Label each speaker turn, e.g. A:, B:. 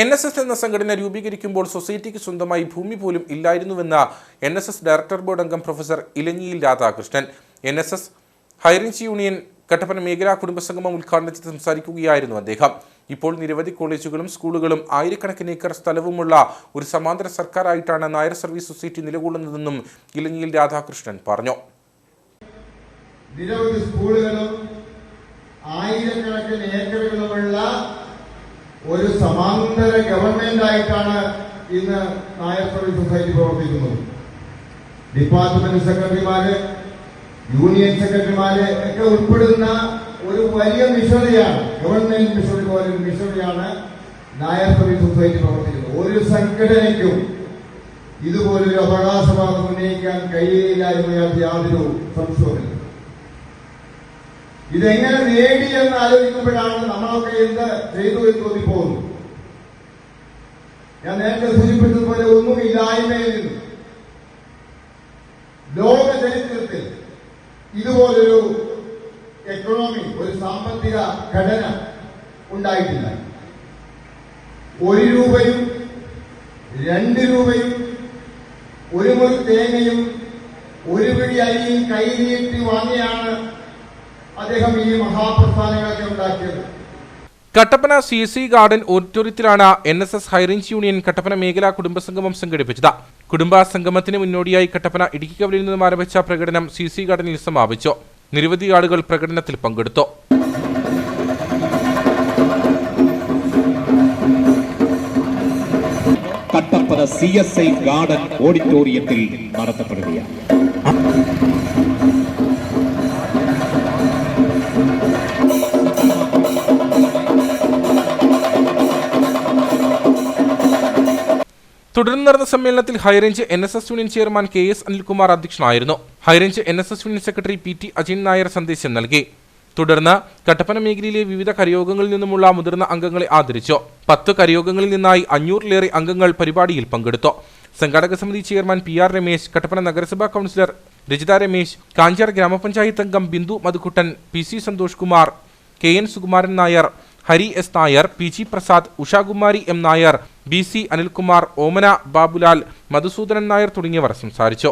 A: N S S എന്ന സംഘടന രൂപീകരിക്കുമ്പോൾ സൊസൈറ്റിക്ക് സ്വന്തമായി ഭൂമി പോലും ഇല്ലായിരുന്നുവെന്ന N S S director board അംഗം professor ഇലഞ്ഞിയിൽ Radhakrishnan. N S S high range union Kattappana മേഖലാ കുടുംബസംഗമം ഉദ്ഘാടനം ചെയ്ത് സംസാരിക്കുകയായിരുന്നു അദ്ദേഹം. ഇപ്പോൾ നിരവധി കോളേജുകളും സ്കൂളുകളും ആയിരക്കണക്കിന് ഏക്കർ സ്ഥലവുമുള്ള ഒരു സമാന്തര സർക്കാരായിട്ടാണ് നായർ സർവീസ് സൊസൈറ്റി നിലകൊള്ളുന്നതെന്നും ഇലഞ്ഞിയിൽ രാധാകൃഷ്ണൻ പറഞ്ഞു.
B: നിരവധി സ്കൂളുകളും ആയിരക്കണക്കിന് ഏക്കറുകളുമുള്ള ഒരു സമാന്തര ഗവൺമെന്റ് ആയിട്ടാണ് ഇന്ന് നായർ സർവീസ് സൊസൈറ്റി പ്രവർത്തിക്കുന്നത്. ഡിപ്പാർട്ട്മെന്റ് സെക്രട്ടറിമാര് യൂണിയൻ സെക്രട്ടറിമാര് ഒക്കെ ഉൾപ്പെടുന്ന ഒരു വലിയ മിഷണറിയാണ് ഗവൺമെന്റ് മിഷണറി പോലെ ഒരു മിഷണറിയാണ് നായർ സർവീസ് സൊസൈറ്റി പ്രവർത്തിക്കുന്നത്. ഒരു സംഘടനയ്ക്കും ഇതുപോലൊരു അവകാശവാദം ഉന്നയിക്കാൻ കഴിയില്ല എന്നതിനകത്ത് യാതൊരു സംശയവുമില്ല. ഇതെങ്ങനെ നേടി എന്ന് ആലോചിക്കുമ്പോഴാണ് നമ്മളൊക്കെ എന്ത് ചെയ്തു എന്ന് തോന്നിപ്പോകുന്നു ഞാൻ നേരത്തെ സൂചിപ്പിച്ചതുപോലെ ഒന്നും ഇല്ലായ്മയിൽ നിന്ന് ലോക ചരിത്രത്തിൽ ഇതുപോലൊരു എക്കണോമി ഒരു സാമ്പത്തിക ഘടന ഉണ്ടായിട്ടില്ല. ഒരു രൂപയും രണ്ട് രൂപയും ഒരു മുറി തേങ്ങയും ഒരു പിടി അരിയും കൈ നീട്ടി വാങ്ങിയാണ് അദ്ദേഹം ഈ മഹാപ്രസ്ഥാനങ്ങളൊക്കെ ഉണ്ടാക്കിയത്.
A: കട്ടപ്പന സി സി ഗാർഡൻ ഓഡിറ്റോറിയത്തിലാണ് N S S high range union Kattappana മേഖലാ കുടുംബസംഗമം സംഘടിപ്പിച്ചത്. കുടുംബ സംഗമത്തിന് മുന്നോടിയായി കട്ടപ്പന ഇടുക്കി കവലിൽ നിന്നും ആരംഭിച്ച പ്രകടനം സി സി ഗാർഡനിൽ സമാപിച്ചു. നിരവധി ആളുകൾ പ്രകടനത്തിൽ പങ്കെടുത്തു.
C: Kattappana C S I garden ഓഡിറ്റോറിയത്തിൽ നടത്തപ്പെടുകയാണ്.
A: തുടർന്ന് നടന്ന സമ്മേളനത്തിൽ high range N S S union chairman K S Anilkumar അധ്യക്ഷനായിരുന്നു. High range N S S union secretary P T Ajin Nair സന്ദേശം നൽകി. തുടർന്ന് കട്ടപ്പന മേഖലയിലെ വിവിധ കരയോഗങ്ങളിൽ നിന്നുമുള്ള മുതിർന്ന അംഗങ്ങളെ ആദരിച്ചു. പത്ത് കരയോഗങ്ങളിൽ നിന്നായി അഞ്ഞൂറിലേറെ അംഗങ്ങൾ പരിപാടിയിൽ പങ്കെടുത്തു. സംഘാടക സമിതി chairman P R Ramesh Kattappana നഗരസഭാ കൗൺസിലർ രജിത രമേശ് കാഞ്ചാർ ഗ്രാമപഞ്ചായത്ത് അംഗം Bindu Madhukuttan P C Santhosh Kumar K N Sukumaran Nair Hari S Nair P G Prasad Ushakumari M Nair B C Anilkumar Omana Babulal Madhusoodanan Nair തുടങ്ങിയവർ സംസാരിച്ചു.